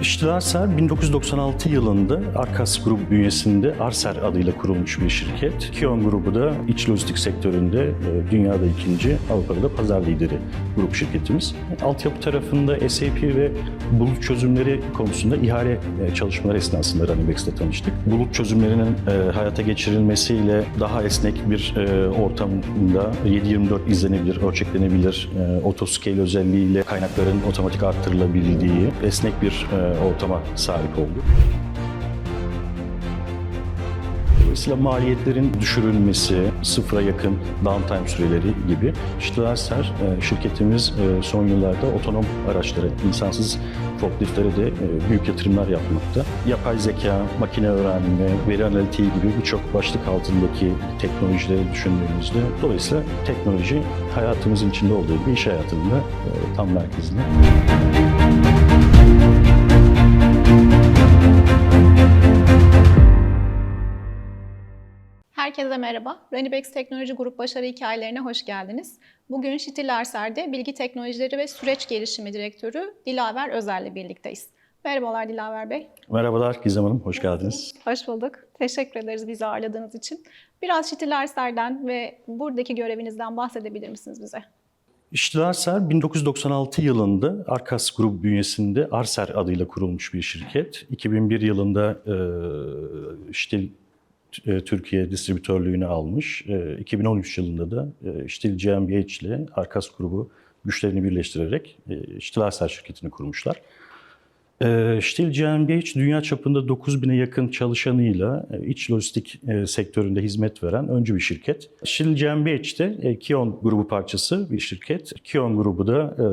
İştilaser 1996 yılında Arkas Grubu bünyesinde Arser adıyla kurulmuş bir şirket. Kion grubu da iç lojistik sektöründe e, dünyada ikinci, Avrupa'da da pazar lideri grup şirketimiz. Altyapı tarafında SAP ve bulut çözümleri konusunda ihale e, çalışmaları esnasında Runibex'te tanıştık. Bulut çözümlerinin e, hayata geçirilmesiyle daha esnek bir ortamda 7-24 izlenebilir, ölçeklenebilir, e, autoscale özelliğiyle kaynakların otomatik arttırılabildiği esnek bir ortama sahip olduk. Dolayısıyla maliyetlerin düşürülmesi, sıfıra yakın downtime süreleri gibi Stlasser e, şirketimiz e, son yıllarda otonom araçlara, insansız forkliftlere de e, büyük yatırımlar yapmakta. Yapay zeka, makine öğrenme, veri analitiği gibi birçok başlık altındaki teknolojileri düşündüğümüzde dolayısıyla teknoloji hayatımızın içinde olduğu gibi iş hayatında e, tam merkezinde. Herkese merhaba. Ranibex Teknoloji Grup Başarı Hikayelerine hoş geldiniz. Bugün Şitil Erser'de Bilgi Teknolojileri ve Süreç Gelişimi Direktörü Dilaver Özer'le birlikteyiz. Merhabalar Dilaver Bey. Merhabalar Gizem Hanım, hoş geldiniz. Hoş bulduk. Teşekkür ederiz bizi ağırladığınız için. Biraz Şitil Erser'den ve buradaki görevinizden bahsedebilir misiniz bize? İştilaser 1996 yılında Arkas Grubu bünyesinde Arser adıyla kurulmuş bir şirket. 2001 yılında e, Ştil e, Türkiye distribütörlüğünü almış. E, 2013 yılında da e, Ştil GmbH ile Arkas Grubu güçlerini birleştirerek e, Ştilaser şirketini kurmuşlar. E, Ştil GmbH dünya çapında 9000'e yakın çalışanıyla e, iç lojistik e, sektöründe hizmet veren öncü bir şirket. Ştil GmbH de e, Kion grubu parçası bir şirket. Kion grubu da e,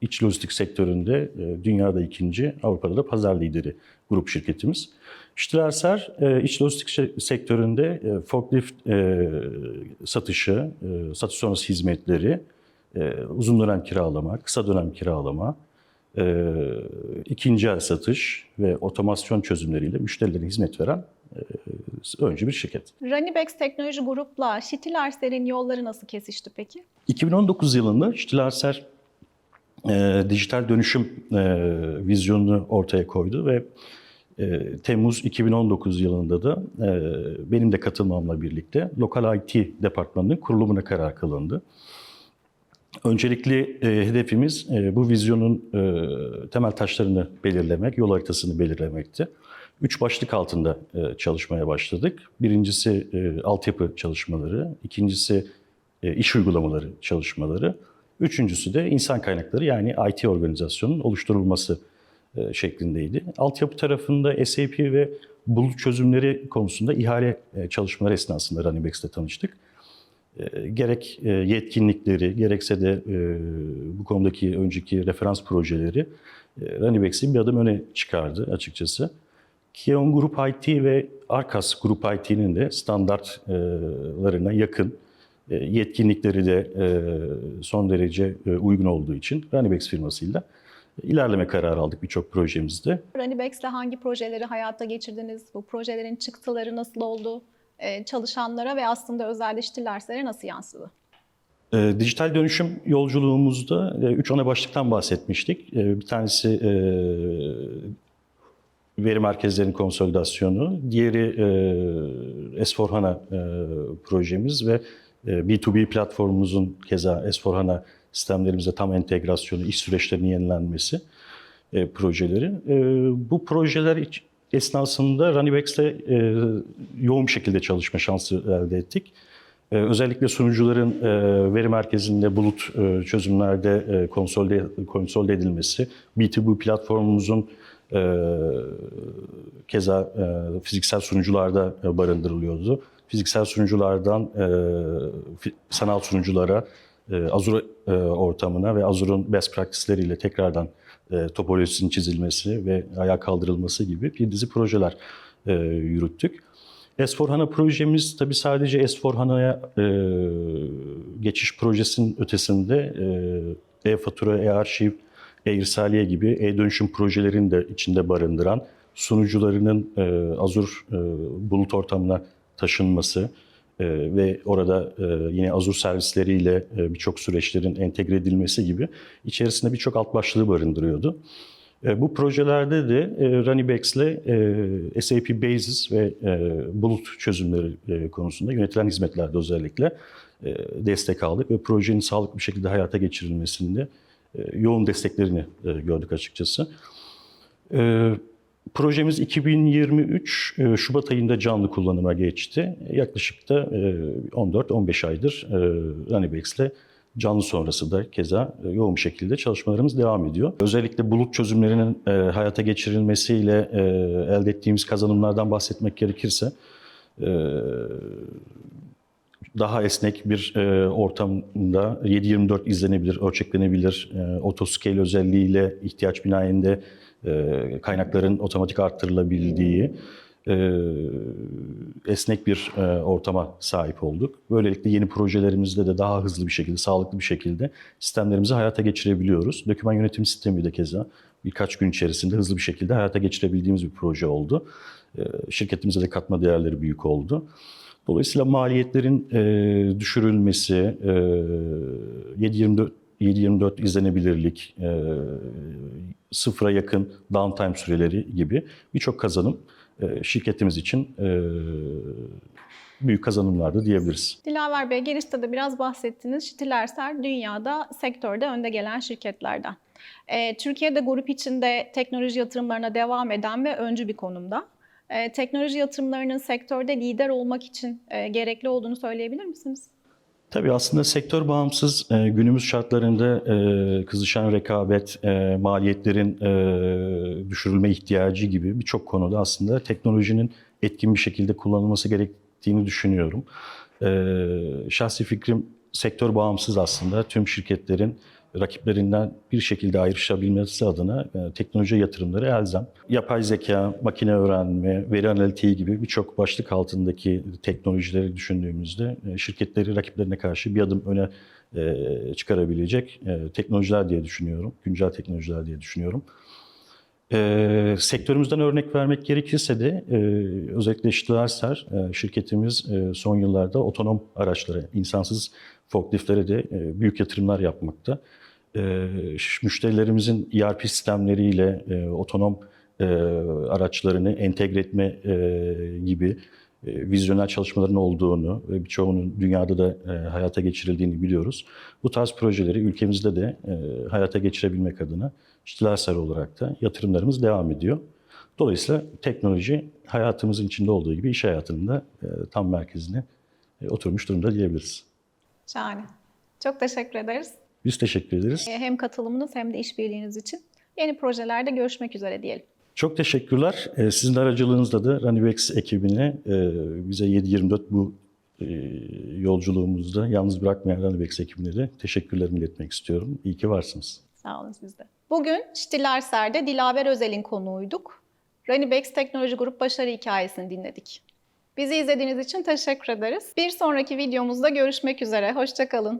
iç lojistik sektöründe e, dünyada ikinci, Avrupa'da da pazar lideri grup şirketimiz. Ştilerser e, iç lojistik sektöründe e, forklift e, satışı, satış sonrası hizmetleri, uzun dönem kiralama, kısa dönem kiralama, ikinci el satış ve otomasyon çözümleriyle müşterilere hizmet veren öncü bir şirket. Ranibex Teknoloji Grup'la Şitil Erser'in yolları nasıl kesişti peki? 2019 yılında Stilarser e, dijital dönüşüm e, vizyonunu ortaya koydu ve e, Temmuz 2019 yılında da e, benim de katılmamla birlikte lokal IT departmanının kurulumuna karar kılındı. Öncelikli e, hedefimiz e, bu vizyonun temel taşlarını belirlemek, yol haritasını belirlemekti. Üç başlık altında çalışmaya başladık. Birincisi e, altyapı çalışmaları, ikincisi iş uygulamaları çalışmaları, üçüncüsü de insan kaynakları yani IT organizasyonun oluşturulması şeklindeydi. Altyapı tarafında SAP ve bulut çözümleri konusunda ihale e, çalışmaları esnasında Runibex'te tanıştık. E, gerek e, yetkinlikleri, gerekse de e, bu konudaki önceki referans projeleri e, Runibex'i bir adım öne çıkardı açıkçası. Kion Grup IT ve Arkas Grup IT'nin de standartlarına yakın e, yetkinlikleri de e, son derece e, uygun olduğu için Ranibex firmasıyla ilerleme kararı aldık birçok projemizde. Ranibex'le hangi projeleri hayata geçirdiniz? Bu projelerin çıktıları nasıl oldu? Ee, çalışanlara ve aslında özelleştirilirse nasıl yansıdı? E, dijital dönüşüm yolculuğumuzda e, üç ana başlıktan bahsetmiştik. E, bir tanesi e, veri merkezlerinin konsolidasyonu, diğeri e, S4HANA e, projemiz ve B2B platformumuzun keza S4HANA sistemlerimize tam entegrasyonu, iş süreçlerinin yenilenmesi e, projeleri. E, bu projeler esnasında Runibex'le e, yoğun şekilde çalışma şansı elde ettik. Ee, Özellikle sunucuların e, veri merkezinde bulut e, çözümlerde e, konsolide, konsolide edilmesi, B2B platformumuzun e, keza e, fiziksel sunucularda e, barındırılıyordu. Fiziksel sunuculardan e, sanal sunuculara, e, Azure e, ortamına ve Azure'un best practice'leriyle tekrardan e, topolojisinin çizilmesi ve ayağa kaldırılması gibi bir dizi projeler e, yürüttük. S4HANA projemiz tabii sadece S4HANA'ya e, geçiş projesinin ötesinde e, e-fatura, e-arşiv, e-irsaliye gibi e-dönüşüm projelerini de içinde barındıran sunucularının e, Azure e, bulut ortamına taşınması e, ve orada e, yine Azure servisleriyle e, birçok süreçlerin entegre edilmesi gibi içerisinde birçok alt başlığı barındırıyordu. E, Bu projelerde de e, Runnybex ile e, SAP Basis ve e, bulut çözümleri e, konusunda yönetilen hizmetlerde özellikle e, destek aldık ve projenin sağlıklı bir şekilde hayata geçirilmesinde e, yoğun desteklerini e, gördük açıkçası. E, Projemiz 2023 e, Şubat ayında canlı kullanıma geçti. Yaklaşık da e, 14-15 aydır e, Runnybex ile canlı sonrası da keza e, yoğun şekilde çalışmalarımız devam ediyor. Özellikle bulut çözümlerinin e, hayata geçirilmesiyle e, elde ettiğimiz kazanımlardan bahsetmek gerekirse e, daha esnek bir e, ortamda 7-24 izlenebilir, ölçeklenebilir, e, otoscale özelliğiyle ihtiyaç binayinde e, kaynakların otomatik arttırılabildiği e, esnek bir e, ortama sahip olduk. Böylelikle yeni projelerimizde de daha hızlı bir şekilde, sağlıklı bir şekilde sistemlerimizi hayata geçirebiliyoruz. Doküman yönetim sistemi de keza birkaç gün içerisinde hızlı bir şekilde hayata geçirebildiğimiz bir proje oldu. E, şirketimize de katma değerleri büyük oldu. Dolayısıyla maliyetlerin e, düşürülmesi, e, 7-24 7-24 izlenebilirlik, e, sıfıra yakın downtime süreleri gibi birçok kazanım e, şirketimiz için e, büyük kazanımlardı diyebiliriz. Dilaver Bey girişte de biraz bahsettiniz. Şitilerser dünyada sektörde önde gelen şirketlerden. Ee, Türkiye'de grup içinde teknoloji yatırımlarına devam eden ve öncü bir konumda. Ee, teknoloji yatırımlarının sektörde lider olmak için e, gerekli olduğunu söyleyebilir misiniz? Tabii aslında sektör bağımsız e, günümüz şartlarında e, kızışan rekabet, e, maliyetlerin düşürülme ihtiyacı gibi birçok konuda aslında teknolojinin etkin bir şekilde kullanılması gerektiğini düşünüyorum. Şahsi fikrim sektör bağımsız aslında tüm şirketlerin rakiplerinden bir şekilde ayrışabilmesi adına e, teknoloji yatırımları elzem. Yapay zeka, makine öğrenme, veri analitiği gibi birçok başlık altındaki teknolojileri düşündüğümüzde e, şirketleri rakiplerine karşı bir adım öne e, çıkarabilecek e, teknolojiler diye düşünüyorum. Güncel teknolojiler diye düşünüyorum. E, sektörümüzden örnek vermek gerekirse de e, özellikle Iştılarser e, şirketimiz e, son yıllarda otonom araçlara, insansız forkliftlere de e, büyük yatırımlar yapmakta. E, müşterilerimizin ERP sistemleriyle e, otonom e, araçlarını entegre etme e, gibi e, vizyonel çalışmaların olduğunu ve birçoğunun dünyada da e, hayata geçirildiğini biliyoruz. Bu tarz projeleri ülkemizde de e, hayata geçirebilmek adına Stilarsar olarak da yatırımlarımız devam ediyor. Dolayısıyla teknoloji hayatımızın içinde olduğu gibi iş hayatının da e, tam merkezine e, oturmuş durumda diyebiliriz. Şahane. Çok teşekkür ederiz. Biz teşekkür ederiz. Hem katılımınız hem de işbirliğiniz için. Yeni projelerde görüşmek üzere diyelim. Çok teşekkürler. E, Sizin aracılığınızla da Runnybex ekibine bize 7-24 bu e, yolculuğumuzda yalnız bırakmayan Runnybex ekibine de teşekkürlerimi iletmek istiyorum. İyi ki varsınız. Sağ olun siz de. Bugün Ştilerser'de Dilaver Özel'in konuğuyduk. Ranibex Teknoloji Grup başarı hikayesini dinledik. Bizi izlediğiniz için teşekkür ederiz. Bir sonraki videomuzda görüşmek üzere. Hoşçakalın.